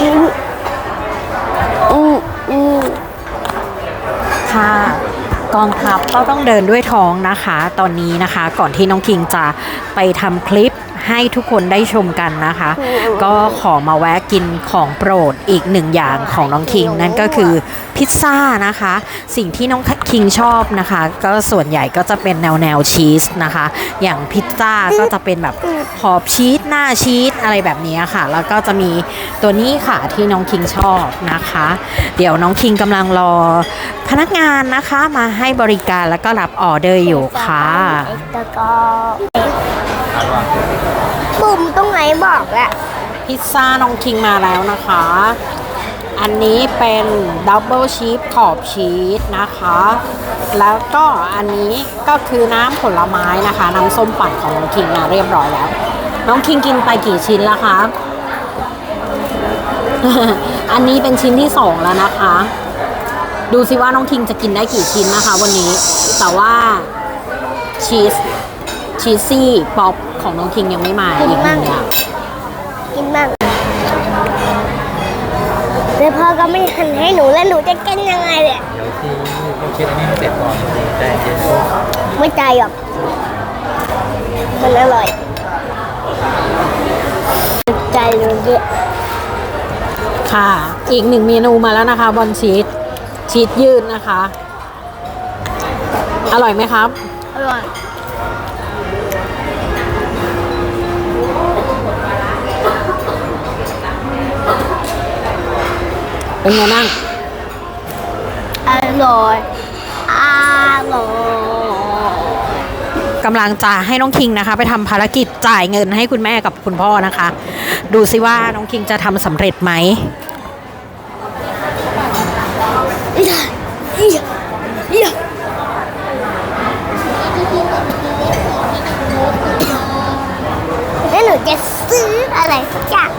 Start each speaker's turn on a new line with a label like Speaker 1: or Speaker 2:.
Speaker 1: อืมอืม
Speaker 2: ค่ะกองทัพก็ต้องเดินด้วยท้องนะคะ ตอนนี้นะคะ ก่อนที่น้องคิงจะไปทำคลิป ให้ทุกคนได้ชมกันนะคะ ก็ขอมาแวะกินของโปรดอีกหนึ่งอย่างของน้องคิง นั่นก็คือพิซซ่านะคะ สิ่งที่น้องคิงชอบนะคะ ก็ส่วนใหญ่ก็จะเป็นแนวแนวชีสนะคะ อย่างพิซซ่าก็จะเป็นแบบขอบชีสหน้าชีสอะไรแบบนี้ค่ะ แล้วก็จะมีตัวนี้ค่ะที่น้องคิงชอบนะคะ เดี๋ยวน้องคิงกำลังรอพนักงานนะคะมาให้บริการแล้วก็รับออเดอร์อยู่ค่ะ
Speaker 1: ตะกอ ปุ่มตรงไหนบอกแล้ว
Speaker 2: พิซซ่าน้องคิงมาแล้วนะคะ อันนี้เป็นดับเบิลชีสขอบชีสนะคะ แล้วก็อันนี้ก็คือน้ำผลไม้นะคะ น้ำส้มปั่นของน้องคิงมาเรียบร้อยแล้ว น้องคิงกินไปกี่ชิ้นแล้วคะ อันนี้เป็นชิ้นที่สองแล้วนะคะ ดูสิว่าน้องคิงจะกินได้กี่ชิ้นนะคะ วันนี้ แต่ว่าชีส ชีสซี่ป๊อปของน้องคิงยังไม่มาอีกหนึ่งอย่าง
Speaker 1: กินบ้างแล้วพ่อก็ไม่หันให้หนูแล้วหนูจะกินยังไงเนี่ย
Speaker 3: เดี๋ยวที่ต้องคิดอันนี้ให้เสร็จก่อนแต่เย็น
Speaker 1: ไม่ใจหรอกมันอร่อย ใจหนูเยอะ
Speaker 2: ค่ะ อีกหนึ่งเมนูมาแล้วนะคะ บอลชีสชีสยืดนะคะ อร่อยไหมครับ
Speaker 1: อร่อย
Speaker 2: เป็นไงบ้าง
Speaker 1: อร่อย อร่อย
Speaker 2: กำลังจะให้น้องคิงนะคะ ไปทำภารกิจจ่ายเงินให้คุณแม่กับคุณพ่อนะคะ ดูซิว่าน้องคิงจะทำสำเร็จไหม
Speaker 1: แล้วหนูจะซื้ออะไรสักอย่าง